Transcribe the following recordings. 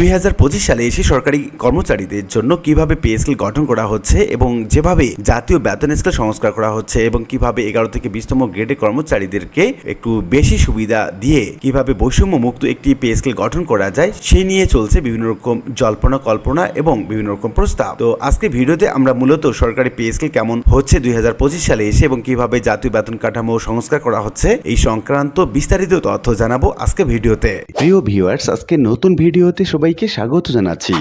দুই হাজার পঁচিশ সালে এসে সরকারি কর্মচারীদের জন্য কীভাবে পে স্কেল গঠন করা হচ্ছে এবং যেভাবে জাতীয় বেতন স্কেল সংস্কার করা হচ্ছে এবং কীভাবে এগারো থেকে বিশতম গ্রেডের কর্মচারীদেরকে একটু বেশি সুবিধা দিয়ে কীভাবে বৈষম্য মুক্ত একটি পে স্কেল গঠন করা যায় সেই নিয়ে চলছে বিভিন্ন রকম জল্পনা কল্পনা এবং বিভিন্ন রকম প্রস্তাব। তো আজকে ভিডিওতে আমরা মূলত সরকারি পে স্কেল কেমন হচ্ছে দুই হাজার পঁচিশ সালে এসে এবং কীভাবে জাতীয় বেতন কাঠামো সংস্কার করা হচ্ছে, এই সংক্রান্ত বিস্তারিত তথ্য জানাব আজকে ভিডিওতে। প্রিয় ভিউয়ার্স আজকে নতুন ভিডিওতে সবাইকে স্বাগত জানাচ্ছি।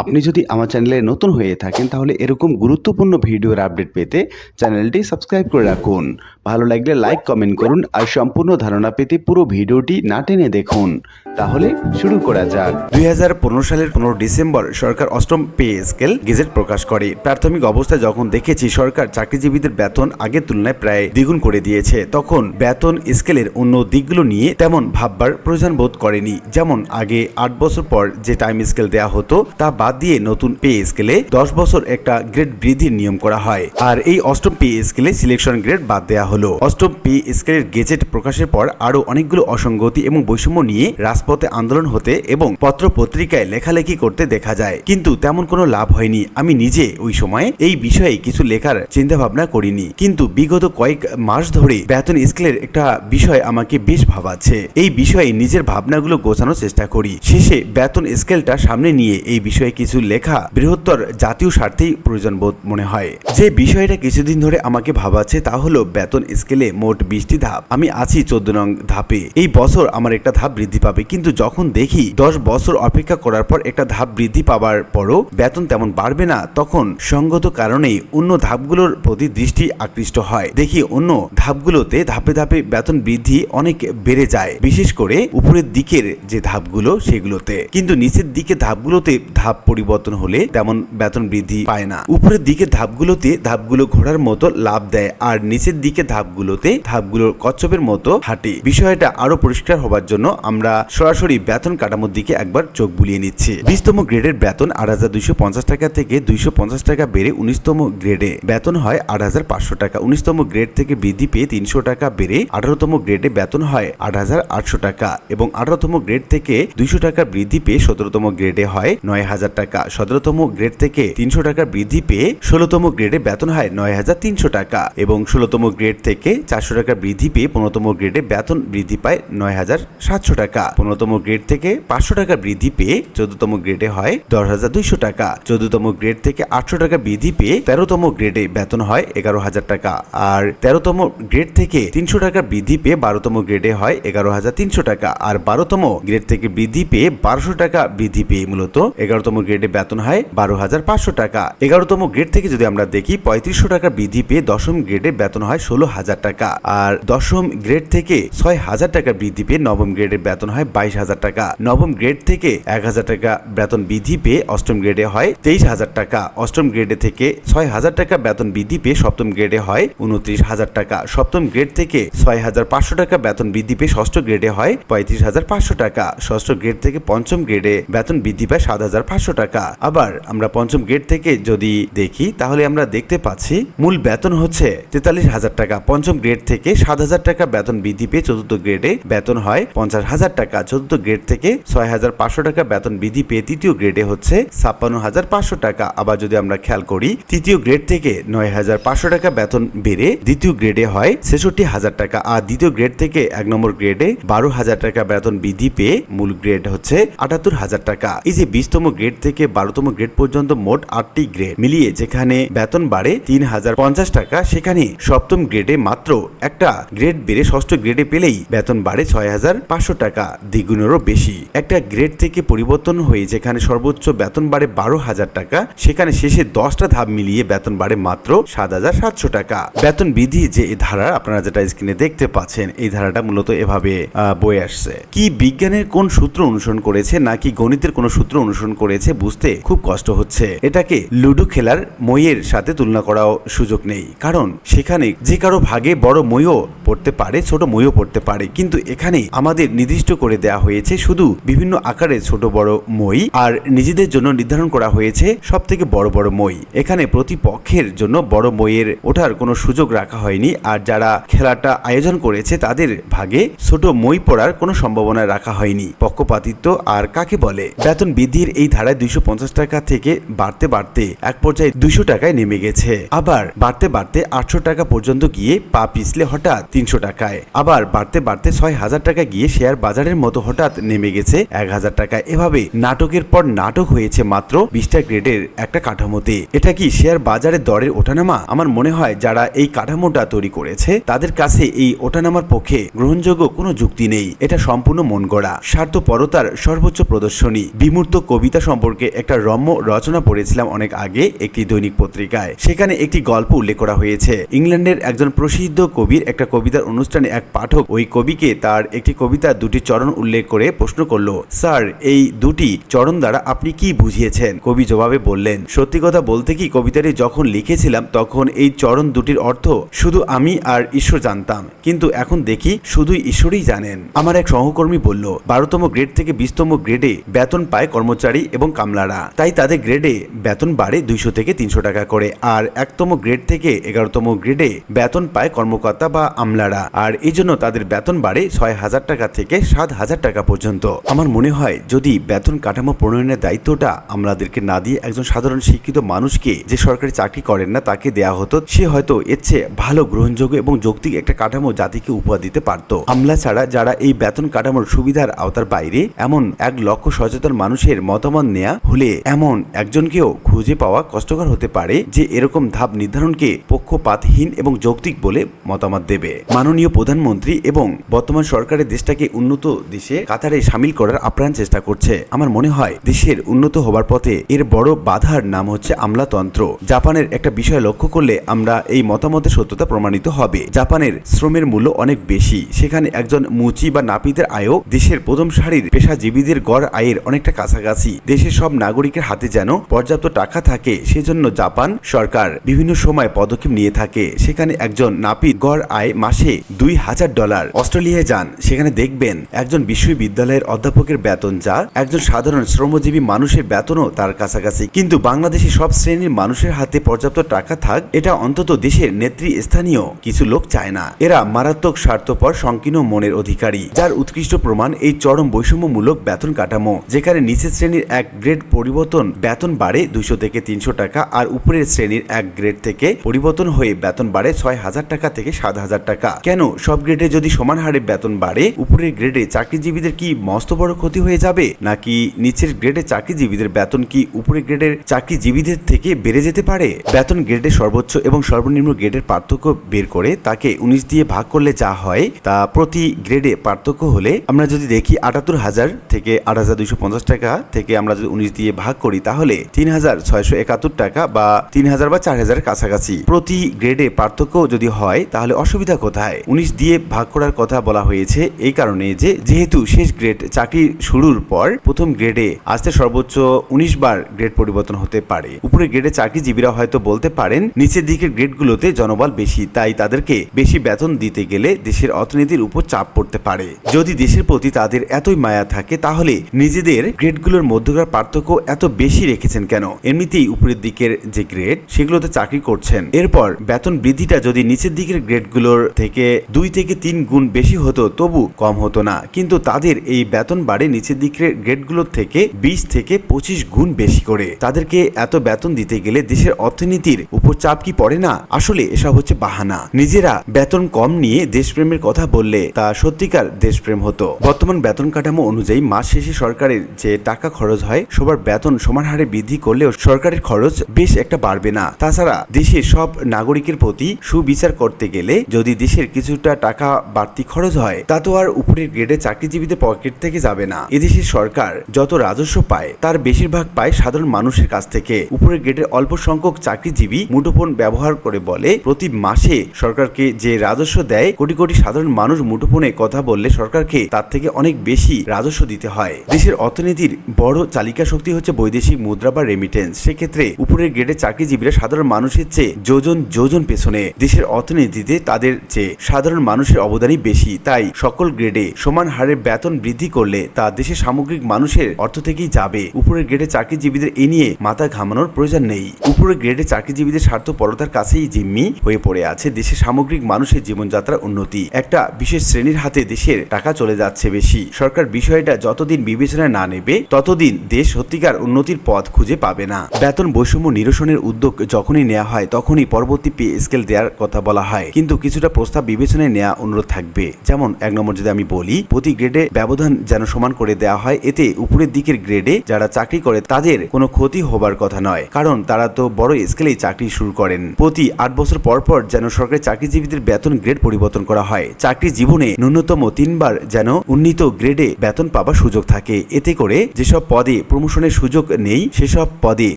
আপনি যদি আমার চ্যানেলে নতুন হয়ে থাকেন, তাহলে এরকম গুরুত্বপূর্ণ ভিডিওর আপডেট পেতে চ্যানেলটি সাবস্ক্রাইব করে রাখুন। ভালো লাগলে লাইক কমেন্ট করুন আর সম্পূর্ণ ধারণা পেতে পুরো ভিডিওটি না টেনে দেখুন। তাহলে শুরু করা যাক। দুই হাজার পনেরো সালের পনেরো ডিসেম্বর সরকার অষ্টম পে স্কেল গেজেট প্রকাশ করে। প্রাথমিক অবস্থায় যখন দেখেছি সরকার চাকরিজীবীদের বেতন আগের তুলনায় প্রায় দ্বিগুণ করে দিয়েছে, তখন বেতন স্কেলের অন্য দিকগুলো নিয়ে তেমন ভাববার প্রয়োজন বোধ করেনি। যেমন আগে আট বছর পর যে টাইম স্কেল দেওয়া হতো, তা বাদ দিয়ে নতুন পে স্কেলে দশ বছর একটা গ্রেড বৃদ্ধির নিয়ম করা হয়। আর এই অষ্টম পে স্কেলে সিলেকশন গ্রেড বাদ দেওয়া হলো। অষ্টম পে স্কেলের গেজেট প্রকাশের পর আরও অনেকগুলো অসঙ্গতি এবং বৈষম্য নিয়ে রাজপথে আন্দোলন হতে এবং পত্র পত্রিকায় লেখালেখি করতে দেখা যায়। কিন্তু তেমন কোনো লাভ হয়নি। আমি নিজে ওই সময়ে এই বিষয়ে কিছু লেখার চিন্তা ভাবনা করিনি। কিন্তু বিগত কয়েক মাস ধরে বেতন স্কেলের একটা বিষয় আমাকে বেশ ভাবাচ্ছে। এই বিষয়ে নিজের ভাবনাগুলো গোছানোর চেষ্টা করি। শেষে বেতন স্কেলটা সামনে নিয়ে এই বিষয়ে কিছু লেখা বৃহত্তর জাতীয় স্বার্থেই প্রয়োজন বোধ মনে হয়। যে বিষয়টা কিছুদিন ধরে আমাকে ভাবাচ্ছে তা হলো বেতন স্কেলে মোট বিশটি ধাপ। আমি আছি চোদ্দ নং ধাপে। এই বছর আমার একটা ধাপ বৃদ্ধি পাবে। কিন্তু যখন দেখি দশ বছর অপেক্ষা করার পর একটা ধাপ বৃদ্ধি পাবার পরও বেতন তেমন বাড়বে না, তখন সঙ্গত কারণেই অন্য ধাপগুলোর প্রতি দৃষ্টি আকৃষ্ট হয়। দেখি অন্য ধাপগুলোতে ধাপে ধাপে বেতন বৃদ্ধি অনেক বেড়ে যায়, বিশেষ করে উপরের দিকের যে ধাপগুলো সেগুলোতে। কিন্তু নিচের দিকে ধাপগুলোতে ধাপ পরিবর্তন হলে তেমন বেতন বৃদ্ধি পায় না। উপরের দিকে ধাপগুলোতে ধাপগুলো ঘোড়ার মতো লাভ দেয়, আর নিচের দিকে ধাপগুলোতে ধাপগুলো কচ্ছপের মতো হাঁটে। বিষয়টা আরও পরিষ্কার হবার জন্য আমরা সরাসরি বেতন কাঠামোর দিকে একবার চোখ বুলিয়ে নিচ্ছি। বিশতম গ্রেডের বেতন আট হাজার দুইশো পঞ্চাশ টাকা থেকে দুইশো পঞ্চাশ টাকা বেড়ে উনিশতম গ্রেডে। বেতন হয় আট হাজার পাঁচশো টাকা। উনিশতম গ্রেড থেকে বৃদ্ধি পেয়ে তিনশো টাকা বেড়ে আঠারোতম গ্রেডে বেতন হয় আট হাজার আটশো টাকা এবং আঠারোতম গ্রেড থেকে দুইশো টাকা বৃদ্ধি পেয়ে সতেরোতম গ্রেডে হয় নয় হাজার টাকা। সতেরোতম গ্রেড থেকে তিনশো টাকা বৃদ্ধি পেয়ে ষোলোতম গ্রেডে বেতন হয় নয় হাজার তিনশো টাকা এবং ষোলোতম গ্রেড থেকে চারশো টাকা বৃদ্ধি পেয়ে পনেরোতম গ্রেডে বেতন বৃদ্ধি পায় নয় হাজার সাতশো টাকা। পনেরোতম গ্রেড থেকে পাঁচশো টাকা বৃদ্ধি পেয়ে চোদ্দতম গ্রেডে হয় দশ হাজার দুইশো টাকা। চোদ্দতম গ্রেড থেকে আটশো টাকা বৃদ্ধি পেয়ে তেরোতম গ্রেডে বেতন হয় এগারো হাজার টাকা। আর তেরোতম গ্রেড থেকে তিনশো টাকা বৃদ্ধি পেয়ে বারোতম গ্রেডে হয় এগারো হাজার তিনশো টাকা। আর বারোতম গ্রেড থেকে বৃদ্ধি পেয়ে বারোশো টাকা বৃদ্ধি পেয়ে মূলত এগারোতম গ্রেডে বেতন হয় বারো হাজার পাঁচশো টাকা। এগারোতম গ্রেড থেকে যদি আমরা দেখি পঁয়ত্রিশশো টাকা বৃদ্ধি পেয়ে দশম গ্রেডে বেতন হয় ষোলো হাজার টাকা। আর দশম গ্রেড থেকে ছয় হাজার টাকা বৃদ্ধি পেয়ে নবম গ্রেডের বেতন হয় বাইশ হাজার টাকা। নবম গ্রেড থেকে এক হাজার টাকা বেতন বৃদ্ধি পেয়ে অষ্টম গ্রেডে হয় তেইশ হাজার টাকা। অষ্টম গ্রেডে থেকে ছয় হাজার টাকা বেতন বৃদ্ধি পেয়ে সপ্তম গ্রেডে হয় উনত্রিশ হাজার টাকা। সপ্তম গ্রেড থেকে ছয় হাজার পাঁচশো টাকা বেতন বৃদ্ধি পেয়ে ষষ্ঠ গ্রেডে হয় পঁয়ত্রিশ হাজার পাঁচশো টাকা। ষষ্ঠ গ্রেড থেকে পঞ্চম গ্রেডে বেতন বৃদ্ধি পায় সাত হাজার পাঁচশো টাকা। আবার আমরা পঞ্চম গ্রেড থেকে যদি দেখি, তাহলে আমরা দেখতে পাচ্ছি, মূল বেতন হচ্ছে তেতাল্লিশ হাজার টাকা। পঞ্চম গ্রেড থেকে সাত হাজার টাকা বেতন বৃদ্ধি পেয়ে চতুর্থ গ্রেডে বেতন হয় পঞ্চাশ হাজার টাকা। চতুর্থ গ্রেড থেকে ছয় হাজার পাঁচশো টাকা বেতন বৃদ্ধি পেয়ে তৃতীয় গ্রেডে হচ্ছে ছাপ্পান্ন হাজার পাঁচশো টাকা। আবার যদি আমরা খেয়াল করি, তৃতীয় গ্রেড থেকে নয় হাজার পাঁচশো টাকা বেতন বেড়ে দ্বিতীয় গ্রেডে হয় ছেষট্টি হাজার টাকা। আর দ্বিতীয় গ্রেড থেকে এক নম্বর গ্রেডে বারো হাজার টাকা বেতন বৃদ্ধি পেয়ে মূল গ্রেড হচ্ছে আটাত্তর হাজার টাকা। এই যে বিশতম গ্রেড থেকে বারোতম গ্রেড পর্যন্ত মোট আটটি গ্রেড মিলিয়ে যেখানে বেতন বাড়ে তিন হাজার পঞ্চাশ টাকা, সেখানে সপ্তম গ্রেডে মাত্র একটা গ্রেড বেড়ে ষষ্ঠ গ্রেডে পেলেই বেতন বাড়ে ছয় হাজার পাঁচশো টাকা, দ্বিগুণেরও বেশি। একটা গ্রেড থেকে পরিবর্তন হয়ে যেখানে সর্বোচ্চ বেতন বাড়ে বারো হাজার টাকা, সেখানে শেষে দশটা ধাপ মিলিয়ে বেতন বাড়ে মাত্র সাত হাজার সাতশো টাকা। বেতন বৃদ্ধি যে এই ধারা আপনারা যেটা স্ক্রিনে দেখতে পাচ্ছেন, এই ধারাটা মূলত এভাবে বয়ে আসছে। কি বিজ্ঞানের কোন সূত্র অনুসরণ করেছে নাকি গণিতের কোন সূত্র অনুসরণ করেছে বুঝতে খুব কষ্ট হচ্ছে। এটাকে লুডো খেলার মইয়ের সাথে তুলনা করাও সুযোগ নেই। কারণ সেখানে যে কারও ভাগে বড় মইও পড়তে পারে, ছোট মইও পড়তে পারে। কিন্তু এখানে আমাদের নির্দিষ্ট করে দেয়া হয়েছে শুধু বিভিন্ন আকারে ছোট বড় মই আর নিজেদের জন্য নির্ধারণ করা হয়েছে সব থেকে বড় বড় মই। এখানে প্রতিপক্ষের জন্য বড় মইয়ের ওঠার কোনো সুযোগ রাখা হয়নি আর যারা খেলাটা আয়োজন করেছে তাদের ভাগে ছোট মই পড়ার কোনো সম্ভাবনা রাখা হয়নি। পক্ষপাতিত্ব আর কাকে বলে? বেতন বৃদ্ধির এই ধারায় দুইশো পঞ্চাশ টাকা থেকে বাড়তে বাড়তে এক পর্যায়ে দুইশো টাকায় নেমে গেছে। আবার বাড়তে বাড়তে আটশো টাকা পর্যন্ত গিয়ে পা পিছলে হঠাৎ তিনশো টাকায়। আবার বাড়তে বাড়তে ছয় হাজার টাকা গিয়ে শেয়ার বাজারের মতো হঠাৎ নেমে গেছে এক হাজার টাকায় এভাবে নাটকের পর নাটক হয়েছে মাত্র বিশটা গ্রেডের একটা কাঠামোতে। এটা কি শেয়ার বাজারের দরের ওঠানামা? আমার মনে হয় যারা এই কাঠামোটা তৈরি করেছে, তাদের কাছে এই ওঠানামার পক্ষে গ্রহণযোগ্য কোনো যুক্তি নেই। এটা সম্পূর্ণ মন গড়া, স্বার্থপরতার সর্বোচ্চ প্রদর্শনী। বিমূর্ত কবিতা সম্পর্কে একটা রম্য রচনা পড়েছিলাম অনেক আগে একটি দৈনিক পত্রিকায়। সেখানে একটি গল্প উল্লেখ করা হয়েছে। ইংল্যান্ডের একজন প্রসিদ্ধ কবির একটা কবিতার অনুষ্ঠানে এক পাঠক ওই কবিকে তার একটি কবিতার দুটি চরণ উল্লেখ করে প্রশ্ন করল, স্যার, এই দুটি চরণ দ্বারা আপনি কি বুঝিয়েছেন? কবি জবাবে বললেন, সত্যি কথা বলতে কি, কবিতাটি যখন লিখেছিলাম তখন এই চরণ দুটির অর্থ শুধু আমি আর ঈশ্বর জানতাম। কিন্তু এখন দেখি শুধু ঈশ্বরই জানেন। আমার এক সহকর্মী বলল, বারোতম গ্রেড থেকে বিশতম গ্রেডে বেতন পায় কর্মচারী এবং কামলারা। তাই তাদের গ্রেডে বেতন বাড়ে দুইশো থেকে তিনশো টাকা করে। আর একতম গ্রেড থেকে এগারোতম গ্রেডে বেতন পায় কর্মকর্তা বা আমলারা। আর এই জন্য তাদের বেতন বাড়ে ছয় হাজার টাকা থেকে সাত হাজার টাকা পর্যন্ত। আমার মনে হয়, যদি বেতন কাঠামো প্রণয়নের দায়িত্বটা আমলাদেরকে না দিয়ে একজন সাধারণ শিক্ষিত মানুষকে যে সরকারি চাকরি করেন না, তাকে দেয়া হতো, সে হয়তো এর চেয়ে ভালো গ্রহণযোগ্য এবং যৌক্তিক একটা কাঠামো জাতিকে উপহার দিতে পারত। আমলা ছাড়া যারা এই বেতন কাঠামোর সুবিধার আওতার বাইরে, এমন এক লক্ষ সচেতন মানুষের মতামত নেয়া হলে এমন একজনকেও খুঁজে পাওয়া কষ্টকর হতে পারে যে এরকম ধাপ নির্ধারণকে পক্ষপাতহীন এবং যৌক্তিক বলে মতামত দেবে। মাননীয় প্রধানমন্ত্রী এবং বর্তমান সরকারের দেশটাকে উন্নত দেশে কাতারে সামিল করার আপ্রাণ চেষ্টা করছে। আমার মনে হয় দেশের উন্নত হবার পথে এর বড় বাধার নাম হচ্ছে আমলাতন্ত্র। জাপানের একটা বিষয় লক্ষ্য করলে আমরা এই মতামতের সত্যতা প্রমাণিত হবে। জাপানের শ্রমের মূল্য অনেক বেশি। সেখানে একজন মুচি বা নাপিতের আয়ও দেশের প্রথম সারির পেশাজীবীদের গড় আয়ের অনেকটা কাছাকাছি। দেশের সব নাগরিকের হাতে যেন পর্যাপ্ত টাকা থাকে, সেজন্য জাপান সরকার বিভিন্ন সময় পদক্ষেপ নিয়ে থাকে। সেখানে একজন নাপিত গড় আয় মাসে দুই হাজার ডলার। অস্ট্রেলিয়ায় যান। সেখানে দেখবেন একজন বিশ্ববিদ্যালয়ের অধ্যাপকের বেতন যা একজন সাধারণ শ্রমজীবী মানুষের বেতনও তার কাছাকাছি। কিন্তু বাংলাদেশে সব শ্রেণির মানুষের হাতে পর্যাপ্ত টাকা থাক, এটা অন্তত দেশের নেতৃস্থানীয় কিছু লোক চায় না। এরা মারাত্মক স্বার্থপর, সংকীর্ণ মনের অধিকারী, যার উৎকৃষ্ট প্রমাণ এই চরম বৈষম্যমূলক বেতন কাঠামো, যেখানে নিচের শ্রেণির এক গ্রেড পরিবর্তন বেতন বাড়ে দুইশো থেকে তিনশো টাকা, আর উপরের শ্রেণির এক গ্রেড থেকে পরিবর্তন হয়ে বেতন বাড়ে ছয় হাজার টাকা থেকে সাত হাজার টাকা। কেন? সব গ্রেডে যদি সমান হারে বেতন বাড়ে, উপরের গ্রেডে চাকরিজীবীদের কি মস্ত বড় ক্ষতি হয়ে যাবে? নাকি নিচের গ্রেডে চাকরিজীবীদের বেতন কি উপরের গ্রেডের চাকরিজীবীদের থেকে বেড়ে যেতে পারে? বেতন গ্রেডের সর্বোচ্চ এবং সর্বনিম্ন গ্রেডের পার্থক্য বের করে তাকে উনিশ দিয়ে ভাগ করলে যা হয়, তা প্রতি গ্রেডে পার্থক্য হলে আমরা যদি দেখি আটাত্তর হাজার থেকে আট হাজার দুইশো পঞ্চাশ টাকা থেকে আমরা যদি উনিশ দিয়ে ভাগ করি, তাহলে তিন হাজার ছয়শো একাত্তর টাকা বা তিন হাজার বা চার হাজার কাছাকাছি। প্রতি গ্রেডে পার্থক্য যদি হয়, তাহলে অসুবিধা কোথায়? উনিশ দিয়ে ভাগ করার কথা বলা হয়েছে এই কারণে যে, যেহেতু শেষ গ্রেড চাকরি শুরুর পর প্রথম গ্রেডে আসতে সর্বোচ্চ উনিশ বার গ্রেড পরিবর্তন হতে পারে। উপরে গ্রেডে চাকরিজীবীরা হয়তো বলতে পারেন, নিচের দিকের গ্রেডগুলোতে জনবল বেশি, তাই তাদেরকে বেশি বেতন দিতে গেলে দেশের অর্থনীতির উপর চাপ পড়তে পারে। যদি দেশের প্রতি তাদের এতই মায়া থাকে, তাহলে নিজেদের গ্রেডগুলোর মধ্যকার পার্থক্য এত বেশি রেখেছেন কেন? এমনিতেই উপরের দিকের যে গ্রেড, সেগুলোতে চাকরি করছেন। এরপর বেতন বৃদ্ধিটা যদি নিচের দিকের গ্রেডগুলোর থেকে দুই থেকে তিন গুণ বেশি হতো, তবু কম হতো না। কিন্তু তাদের এই বেতন বাড়ে নিচের দিকের গ্রেডগুলোর থেকে বিশ থেকে পঁচিশ গুণ বেশি করে। তাদেরকে এত বেতন দিতে গেলে দেশের অর্থনীতির উপর চাপ কি পড়ে না? আসলে এসব হচ্ছে বাহানা। নিজেরা বেতন কম নিয়ে দেশপ্রেমের কথা বললে তা সত্যিকার দেশপ্রেম হতো। বর্তমান বেতন কাঠামো অনুযায়ী মাস শেষে সরকারের যে টাকা খরচ হয়, সবার বেতন সমান হারে বৃদ্ধি করলেও সরকারের খরচ বেশ একটা বাড়বে না। তাছাড়া দেশের সব নাগরিকের প্রতি সুবিচার করতে গেলে যদি দেশের কিছুটা টাকা বাড়তি খরচ হয়, তা তো আর উপরের গ্রেডে চাকরিজীবীদের পকেট থেকে যাবে না। এদেশের সরকার যত রাজস্ব পায়, তার বেশিরভাগ পায় সাধারণ মানুষের কাছ থেকে। উপরের গ্রেডের অল্প সংখ্যক চাকরিজীবী মুঠোফোন ব্যবহার করে বলে, প্রতি মাসে সরকারকে যে রাজস্ব দেয়, কোটি কোটি সাধারণ মানুষ মুঠোফোনে কথা বললে সরকারকে তার থেকে অনেক বেশি রাজস্ব দিতে হয়। দেশের অর্থনীতির বড় চালিকা শক্তি হচ্ছে বৈদেশিক মুদ্রা বা রেমিটেন্স সেক্ষেত্রে উপরের গ্রেডের চাকরিজীবীরা সাধারণ মানুষের চেয়ে যোজন যোজন পেছনে। দেশের দেশের অর্থনীতিতে তাদের চেয়ে সাধারণ মানুষের অবদানই বেশি। তাই সকল গ্রেডে সমান হারে বেতন বৃদ্ধি করলে তা দেশের সামগ্রিক মানুষের অর্থ থেকেই যাবে। উপরের গ্রেডে চাকরিজীবীদের এ নিয়ে মাথা ঘামানোর প্রয়োজন নেই। উপরের গ্রেডে চাকরিজীবীদের স্বার্থপরতার কাছেই জিম্মি হয়ে পড়ে আছে দেশের সামগ্রিক মানুষের জীবনযাত্রার উন্নতি। একটা বিশেষ শ্রেণির হাতে দেশের টাকা চলে যাচ্ছে বেশি। সরকার বিষয়টা যতদিন বিবেচনায় না নেবে, ততদিন দেশ সত্যিকার উন্নতির পথ খুঁজে পাবে না। বেতন বৈষম্য নিরসনের উদ্যোগ যখনই নেওয়া হয়, তখনই পরবর্তী পে স্কেল দেওয়ার কথা বলা হয়। কিন্তু কিছুটা প্রস্তাব বিবেচনায় নেওয়া অনুরোধ থাকবে। যেমন, এক নম্বর যদি আমি বলি, প্রতি গ্রেডে ব্যবধান যেন সমান করে দেওয়া হয়, এতে উপরের দিকের গ্রেডে যারা চাকরি করে, তাদের কোনো ক্ষতি হবার কথা নয়। কারণ, তারা তো বড় স্কেলেই চাকরি শুরু করেন। প্রতি আট বছর পর পর যেন সরকারি চাকরিজীবীদের বেতন গ্রেড পরিবর্তন করা হয়। চাকরি জীবনে ন্যূনতম তিনবার যেন উন্নীত গ্রেডে বেতন পাবার সুযোগ থাকে। এতে করে যেসব পদে প্রমোশনের সুযোগ নেই, সেসব পদে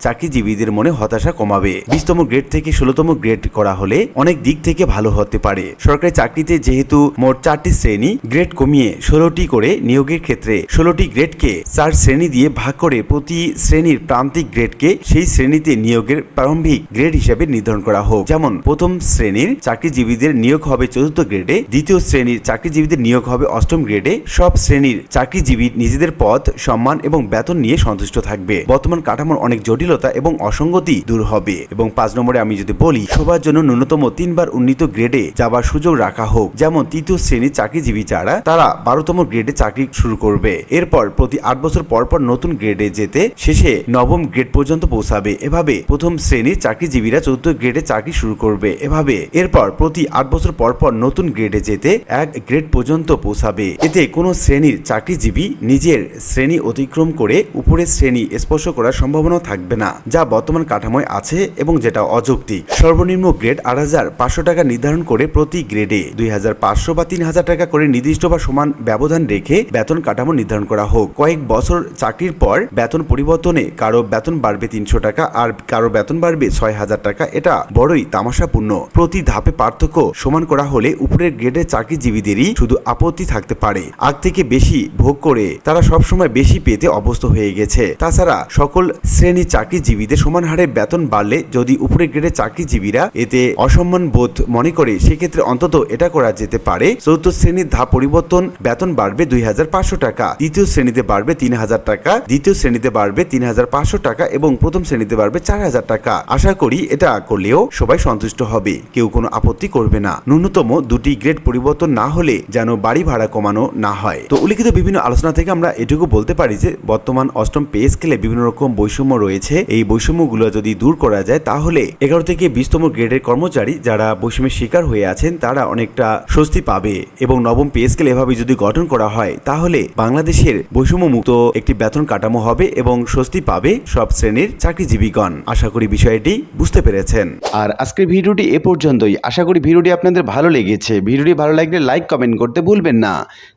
চাকরিজীবীদের মনে হতাশা কমাবে। বিশতম গ্রেড থেকে ষোলতম গ্রেড করা হলে অনেক দিক থেকে ভালো হতে পারে। সরকারি চাকরিতে যেহেতু মোট চারটি শ্রেণি, গ্রেড কমিয়ে ষোলোটি করে নিয়োগের ক্ষেত্রে ষোলোটি গ্রেডকে চার শ্রেণি দিয়ে ভাগ করে প্রতি শ্রেণির প্রান্তিক গ্রেডকে সেই শ্রেণীতে নিয়োগের প্রারম্ভিক গ্রেড হিসেবে নির্ধারণ করা হোক। যেমন, প্রথম শ্রেণির চাকরিজীবীদের নিয়োগ হবে চতুর্থ গ্রেডে, দ্বিতীয় শ্রেণির চাকরিজীবীদের নিয়োগ হবে অষ্টম গ্রেডে। সব শ্রেণির চাকরিজীবী নিজেদের পদ, সম্মান এবং বেতন নিয়ে সন্তুষ্ট থাকবে। বর্তমান কাঠামোর অনেক জটিলতা এবং অসঙ্গতি দূর হবে। এবং পাঁচ নম্বরে আমি যদি বলি, সবার জন্য ন্যূনতম তিনবার উন্নীত গ্রেডে যাবার সুযোগ রাখা হোক। যেমন তৃতীয় শ্রেণির চাকরিজীবী যারা, তারা বারোতম গ্রেডে চাকরি শুরু করবে। এরপর প্রতি আট বছর পর পর নতুন গ্রেডে যেতে, শেষে নবম গ্রেড পর্যন্ত পৌঁছাবে। এভাবে প্রথম শ্রেণির চাকরিজীবীরা চতুর্থ গ্রেডে চাকরি শুরু করবে। এভাবে এরপর প্রতি আট বছর পর পর নতুন গ্রেডে যেতে এক গ্রেড পর্যন্ত পৌঁছাবে। এতে কোনো শ্রেণির চাকরিজীবী নিজের শ্রেণি অতিক্রম করে উপরের শ্রেণি স্পর্শ করার সম্ভাবনা থাকবে না, যা বর্তমান কাঠামোয় আছে এবং যেটা অযৌক্তিক। সর্বনিম্ন গ্রেড আট হাজার পাঁচশো টাকা নির্ধারণ করে প্রতি গ্রেডে দুই হাজার পাঁচশো বা তিন হাজার টাকা করে নির্দিষ্ট বা সমান ব্যবধান রেখে বেতন কাঠামো নির্ধারণ করা হোক। কয়েক বছর চাকরির পর বেতন পরিবর্তনে কারও বেতন বাড়বে তিনশো টাকা আর কারও বেতন বাড়বে ছয় হাজার টাকা। এটা বড়ই তামাশাপূর্ণ। প্রতি ধাপে পার্থক্য সমান করা হলে উপরের গ্রেডের চাকরিজীবীদেরই শুধু আপত্তি থাকতে পারে। আগ থেকে বেশি ভোগ করে তারা সবসময় বেশি পেতে অভ্যস্ত হয়ে গেছে। তাছাড়া সকল শ্রেণির চাকরিজীবীদের সমান হারে বেতন বাড়লে যদি উপরের গ্রেডের চাকরিজীবীরা এতে অসম্মান বোধ মনে করে, সেক্ষেত্রে অন্তত এটা করা যেতে পারে। চতুর্থ শ্রেণির ধাপ পরিবর্তন, বেতন বাড়বে দুই হাজার পাঁচশো টাকা তৃতীয় শ্রেণীতে বাড়বে তিন হাজার টাকা, দ্বিতীয় শ্রেণীতে বাড়বে তিন হাজার পাঁচশো টাকা এবং প্রথম শ্রেণীতে বাড়বে চার হাজার টাকা। আশা করি এটা করলেও সবাই সন্তুষ্ট হবে, কেউ কোনো আপত্তি করবে না। ন্যূনতম দুটি গ্রেড পরিবর্তন না হলে যেন বাড়ি ভাড়া কমানো না হয়। তো উল্লিখিত বিভিন্ন আলোচনা থেকে আমরা এটুকু বলতে পারি যে, বর্তমান অষ্টম পে স্কেলে বিভিন্ন রকম বৈষম্য রয়েছে। এই বৈষম্যগুলো যদি দূর করা যায়, তাহলে এগারো থেকে বিশতম গ্রেডের কর্মচারী যারা বৈষম্যের শিকার হয়ে আছেন, তারা অনেকটা স্বস্তি পাবে। এবং নবম পে স্কেল এভাবে যদি গঠন করা হয়, তাহলে বাংলাদেশের বৈষম্য মুক্ত একটি বেতন কাঠামো হবে এবং স্বস্তি পাবে সব শ্রেণির চাকরিজীবীগণ। আশা করি বিষয়টি বুঝতে পেরেছেন। আর আজকের ভিডিওটি এ পর্যন্তই। আশা করি ভিডিওটি আপনাদের ভালো লেগেছে। ভিডিওটি ভালো লাগলে লাইক, কমেন্ট করতে ভুলবেন না।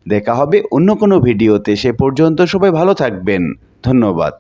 দেখা হবে অন্য কোনো ভিডিওতে। সে পর্যন্ত সবাই ভালো থাকবেন। ধন্যবাদ।